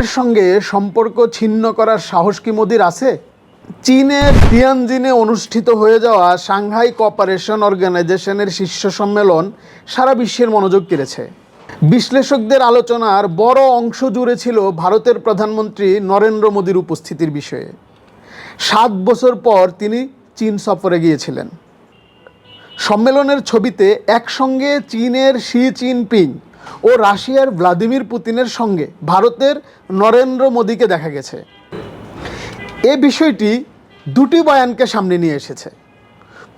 ট্রাম্পের সঙ্গে সম্পর্ক ছিন্ন করার সাহস কি মোদির আছে? চীনের তিয়ানজিনে অনুষ্ঠিত হয়ে যাওয়া সাংহাই কোঅপারেশন অর্গানাইজেশনের শীর্ষ সম্মেলন সারা বিশ্বের মনোযোগ কেড়েছে। বিশ্লেষকদের আলোচনার বড় অংশ জুড়ে ছিল ভারতের প্রধানমন্ত্রী নরেন্দ্র মোদীর উপস্থিতির বিষয়ে। সাত বছর পর তিনি চীন সফরে গিয়েছিলেন। সম্মেলনের ছবিতে একসঙ্গে চীনের শি জিনপিং ও রাশিয়ার ভ্লাদিমির পুতিনের সঙ্গে ভারতের নরেন্দ্র মোদীকে দেখা গেছে। এ বিষয়টি দুটি বয়ানকে সামনে নিয়ে এসেছে।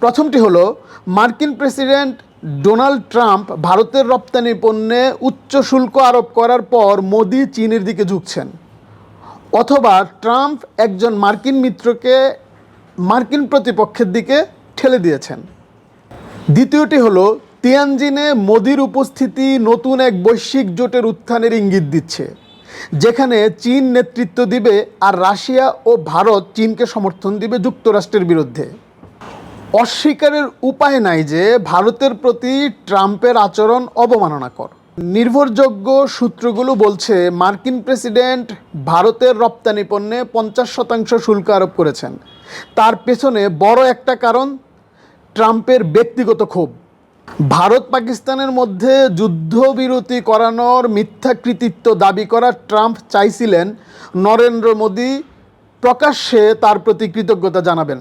প্রথমটি হলো, মার্কিন প্রেসিডেন্ট ডোনাল্ড ট্রাম্প ভারতের রপ্তানি পণ্যে উচ্চ শুল্ক আরোপ করার পর মোদি চীনের দিকে ঝুঁকছেন। অথবা ট্রাম্প একজন মার্কিন মিত্রকে মার্কিন প্রতিপক্ষের দিকে ঠেলে দিয়েছেন। দ্বিতীয়টি হলো তিয়ানজিনে মোদির উপস্থিতি নতুন এক বৈশ্বিক জোটের উত্থানের ইঙ্গিত দিচ্ছে, যেখানে চীন নেতৃত্ব দিবে আর রাশিয়া ও ভারত চীনকে সমর্থন দিবে যুক্তরাষ্ট্রের বিরুদ্ধে। অস্বীকারের উপায় নাই যে ভারতের প্রতি ট্রাম্পের আচরণ অবমাননাকর। নির্ভরযোগ্য সূত্রগুলো বলছে, মার্কিন প্রেসিডেন্ট ভারতের রপ্তানি পণ্যে পঞ্চাশ শতাংশ শুল্ক আরোপ করেছেন। তার পেছনে বড় একটা কারণ, ট্রাম্পের ব্যক্তিগত ক্ষোভ। ভারত পাকিস্তানের মধ্যে যুদ্ধবিরতি করানোর মিথ্যা কৃতিত্ব দাবি করা ট্রাম্প চাইছিলেন নরেন্দ্র মোদী প্রকাশ্যে তার প্রতি কৃতজ্ঞতা জানাবেন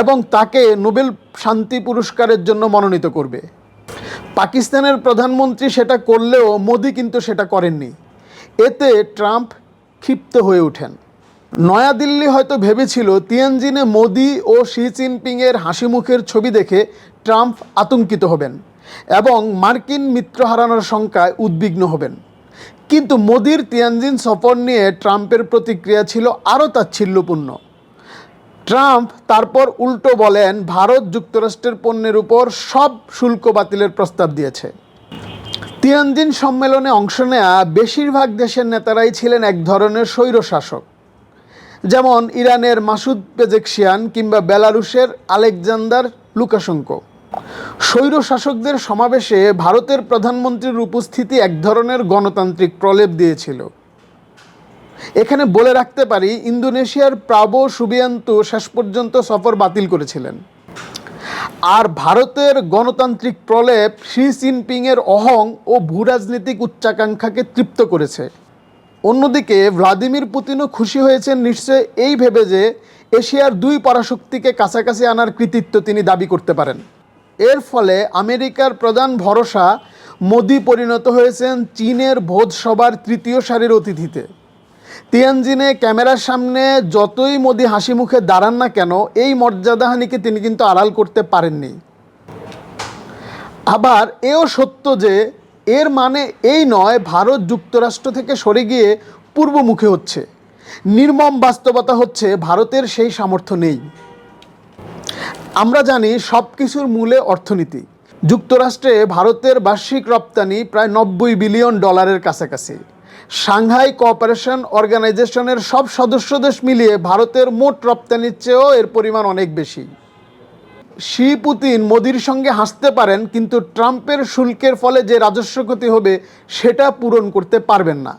এবং তাকে নোবেল শান্তি পুরস্কারের জন্য মনোনীত করবে। পাকিস্তানের প্রধানমন্ত্রী সেটা করলেও মোদি কিন্তু সেটা করেননি। এতে ট্রাম্প ক্ষিপ্ত হয়ে ওঠেন। নয়াদিল্লি হয়তো ভেবেছিল তিয়ানজিনে মোদি ও শি জিনপিংয়ের হাসি মুখের ছবি দেখে ট্রাম্প আতঙ্কিত হবেন এবং মার্কিন মিত্র হারানোর শঙ্কায় উদ্বিগ্ন হবেন। কিন্তু মোদির তিয়ানজিন সফর নিয়ে ট্রাম্পের প্রতিক্রিয়া ছিল আরও তাচ্ছিল্যপূর্ণ। ট্রাম্প তারপর উল্টো বলেন, ভারত যুক্তরাষ্ট্রের পণ্যের উপর সব শুল্ক বাতিলের প্রস্তাব দিয়েছে। তিয়ানজিন সম্মেলনে অংশ নেয়া বেশিরভাগ দেশের নেতারাই ছিলেন এক ধরনের স্বৈরশাসক। যেমন ইরানের মাসুদ পেজেকশিয়ান কিংবা বেলারুশের আলেকজান্ডার লুকাশঙ্কো। স্বৈরশাসকদের সমাবেশে ভারতের প্রধানমন্ত্রীর উপস্থিতি এক ধরনের গণতান্ত্রিক প্রলেপ দিয়েছিল। এখানে বলে রাখতে পারি, ইন্দোনেশিয়ার প্রাবো সুবিয়ান্তু শেষ পর্যন্ত সফর বাতিল করেছিলেন। আর ভারতের গণতান্ত্রিক প্রলেপ, শি জিনপিংয়ের অহং ও ভূরাজনৈতিক উচ্চাকাঙ্ক্ষাকে তৃপ্ত করেছে। অন্যদিকে ভ্লাদিমির পুতিনও খুশি হয়েছেন নিশ্চয় এই ভেবে যে এশিয়ার দুই পরাশক্তিকে কাছাকাছি আনার কৃতিত্ব তিনি দাবি করতে পারেন। এর ফলে আমেরিকার প্রধান ভরসা মোদি পরিণত হয়েছেন চীনের ভোজসভার তৃতীয় সারির অতিথিতে। তিয়ানজিনে ক্যামেরার সামনে যতই মোদি হাসি মুখে দাঁড়ান না কেন, এই মর্যাদাহানিকে তিনি কিন্তু আড়াল করতে পারেননি। আবার এও সত্য যে এর মানে এই নয় ভারত যুক্তরাষ্ট্র থেকে সরে গিয়ে পূর্বমুখী হচ্ছে। নির্মম বাস্তবতা হচ্ছে ভারতের সেই সামর্থ্য নেই। আমরা জানি সব কিছুর মূলে অর্থনীতি। যুক্তরাষ্ট্রে ভারতের বার্ষিক রপ্তানি প্রায় নব্বই বিলিয়ন ডলারের কাছাকাছি। সাংহাই কোঅপারেশন অর্গানাইজেশনের সব সদস্য দেশ মিলিয়ে ভারতের মোট রপ্তানির চেয়েও এর পরিমাণ অনেক বেশি। শি পুতিন মোদির সঙ্গে হাসতে পারেন, কিন্তু ট্রাম্পের শুল্কের ফলে যে রাজস্ব ক্ষতি হবে, সেটা পূরণ করতে পারবেন না।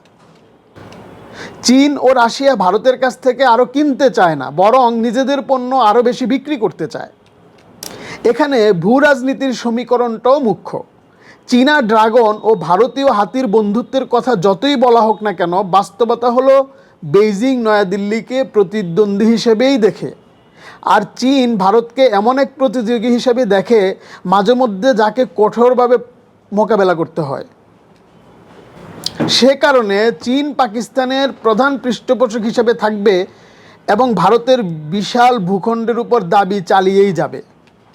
চীন ও রাশিয়া ভারতের কাছ থেকে আরও কিনতে চায় না, বরং নিজেদের পণ্য আরও বেশি বিক্রি করতে চায়। এখানে ভূ রাজনীতির সমীকরণটাও মুখ্য। চীনা ড্রাগন ও ভারতীয় হাতির বন্ধুত্বের কথা যতই বলা হোক না কেন, বাস্তবতা হলো, বেইজিং নয়াদিল্লিকে প্রতিদ্বন্দ্বী হিসেবেই দেখে। আর চীন ভারতকে এমন এক প্রতিযোগী হিসেবে দেখে মাঝে মধ্যে যাকে কঠোরভাবে মোকাবেলা করতে হয়। সে কারণে চীন পাকিস্তানের প্রধান পৃষ্ঠপোষক হিসেবে থাকবে এবং ভারতের বিশাল ভূখণ্ডের উপর দাবি চালিয়েই যাবে।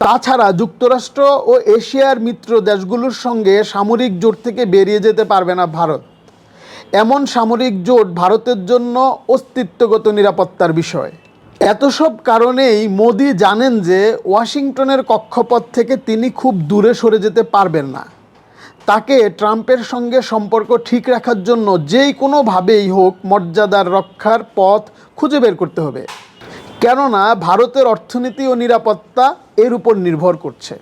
তাছাড়া যুক্তরাষ্ট্র ও এশিয়ার মিত্র দেশগুলোর সঙ্গে সামরিক জোট থেকে বেরিয়ে যেতে পারবে না ভারত। এমন সামরিক জোট ভারতের জন্য অস্তিত্বগত নিরাপত্তার বিষয়। এত সব কারণেই মোদি জানেন যে ওয়াশিংটনের কক্ষপথ থেকে তিনি খুব দূরে সরে যেতে পারবেন না। তাকে ট্রাম্পের সঙ্গে সম্পর্ক ঠিক রাখার জন্য যেই কোনোভাবেই হোক মর্যাদার রক্ষার পথ খুঁজে বের করতে হবে। কেননা ভারতের অর্থনীতি ও নিরাপত্তা এর উপর নির্ভর করছে।